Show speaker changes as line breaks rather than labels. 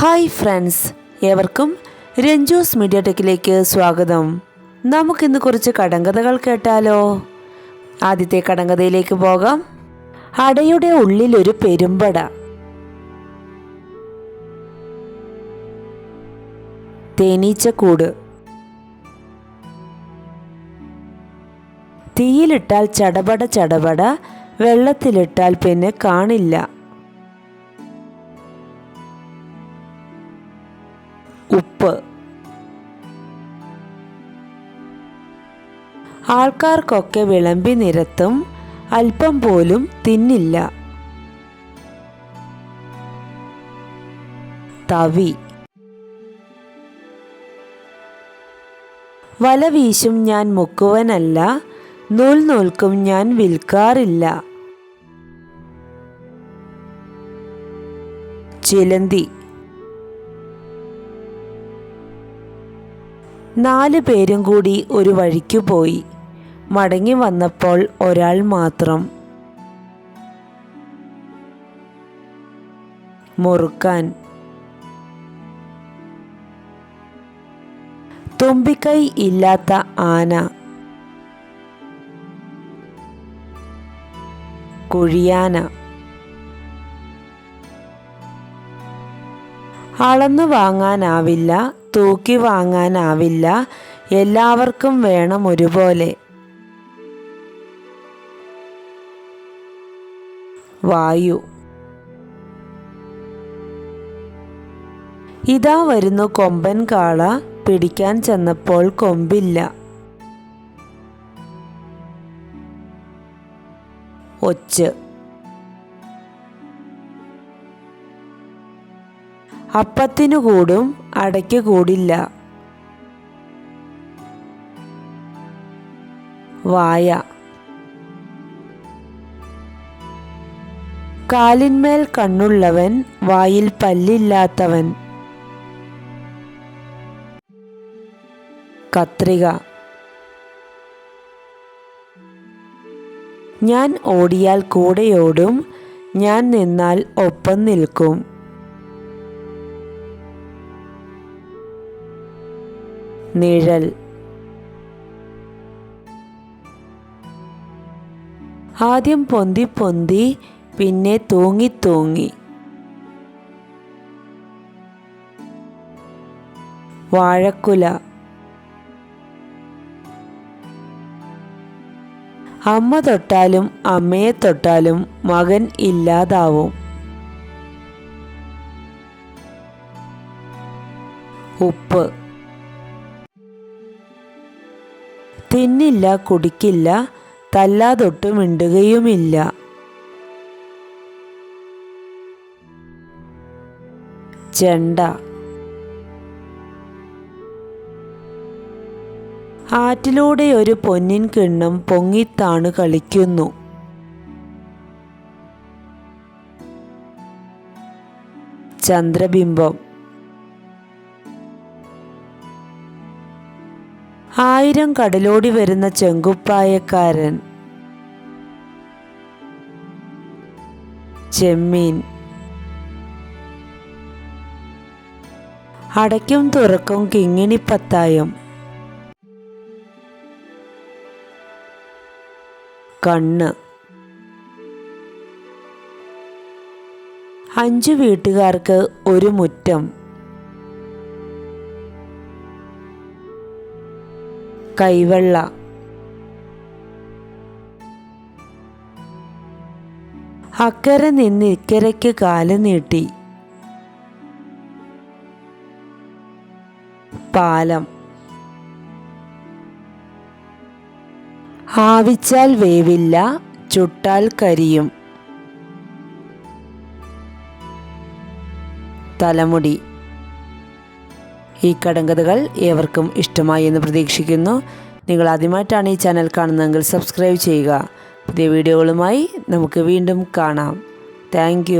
Hi friends ഏവർക്കും രഞ്ജോസ് media ടെക്കിലേക്ക് സ്വാഗതം. നമുക്കിന്ന് കുറച്ച് കടങ്കഥകൾ കേട്ടാലോ? ആദ്യത്തെ കടങ്കഥയിലേക്ക് പോകാം. അടയുടെ ഉള്ളിലൊരു പെരുമ്പട. തേനീച്ചക്കൂട് തീയിലിട്ടാൽ ചടപട ചടപട വെള്ളത്തിലിട്ടാൽ പിന്നെ കാണില്ല. ആൾക്കാർക്കൊക്കെ വിളമ്പി നിരത്തും അല്പം പോലും തിന്നില്ല. തവി. വല വീശും ഞാൻ മുക്കുവനല്ല നൂൽ നൂൽക്കും ഞാൻ വിൽക്കാറില്ല. ചിലന്തി. നാല് പേരും കൂടി ഒരു വഴിക്കു പോയി. മടങ്ങി വന്നപ്പോൾ ഒരാൾ മാത്രം. മുറുക്കാൻ. തുമ്പിക്കൈ ഇല്ലാത്ത ആന. കുഴിയാന. അളന്നു വാങ്ങാനാവില്ല. തൂക്കി വാങ്ങാനാവില്ല. എല്ലാവർക്കും വേണം ഒരുപോലെ. വായു. ഇതാ വരുന്നു കൊമ്പൻ കാള. പിടിക്കാൻ ചെന്നപ്പോൾ കൊമ്പില്ല. ഒച്ച്. അപ്പത്തിനു കൂടും അടയ്ക്ക് കൂടില്ല. വായ. കാലിന്മേൽ കണ്ണുള്ളവൻ വായിൽ പല്ലില്ലാത്തവൻ. കത്രിക. ഞാൻ ഓടിയാൽ കൂടെയോടും ഞാൻ നിന്നാൽ ഒപ്പം നിൽക്കും. നിഴൽ. ആദ്യം പൊന്തി പൊന്തി പിന്നെ തൂങ്ങി തൂങ്ങി. വാഴക്കുല. അമ്മ തൊട്ടാലും അമ്മയെ തൊട്ടാലും മകൻ ഇല്ലാതാവും. ഉപ്പ്. തിന്നില്ല കുടിക്കില്ല തല്ലാതൊട്ട് മിണ്ടുകയുമില്ല. ചെണ്ട. ആറ്റിലൂടെ ഒരു പൊന്നിൻ കിണ്ണം പൊങ്ങിത്താണ് കളിക്കുന്നു. ചന്ദ്രബിംബം. ആയിരം കടലോടി വരുന്ന ചെങ്കുപ്പായക്കാരൻ. ചെമ്മീൻ. അടയ്ക്കും തുറക്കും കിങ്ങിണിപ്പത്തായം കണ്ണ്. അഞ്ചു വീട്ടുകാർക്ക് ഒരു മുറ്റം. കൈവെള്ള. അക്കരെ നിന്ന് ഇക്കരയ്ക്ക് കാൽ നീട്ടി. പാലം. ആവിച്ചാൽ വേവില്ല ചുട്ടാൽ കരിയും. തലമുടി. ഈ കടങ്കഥകൾ ഏവർക്കും ഇഷ്ടമായി എന്ന് പ്രതീക്ഷിക്കുന്നു. നിങ്ങൾ ആദ്യമായിട്ടാണ് ഈ ചാനൽ കാണുന്നതെങ്കിൽ സബ്സ്ക്രൈബ് ചെയ്യുക. പുതിയ വീഡിയോകളുമായി നമുക്ക് വീണ്ടും കാണാം. താങ്ക്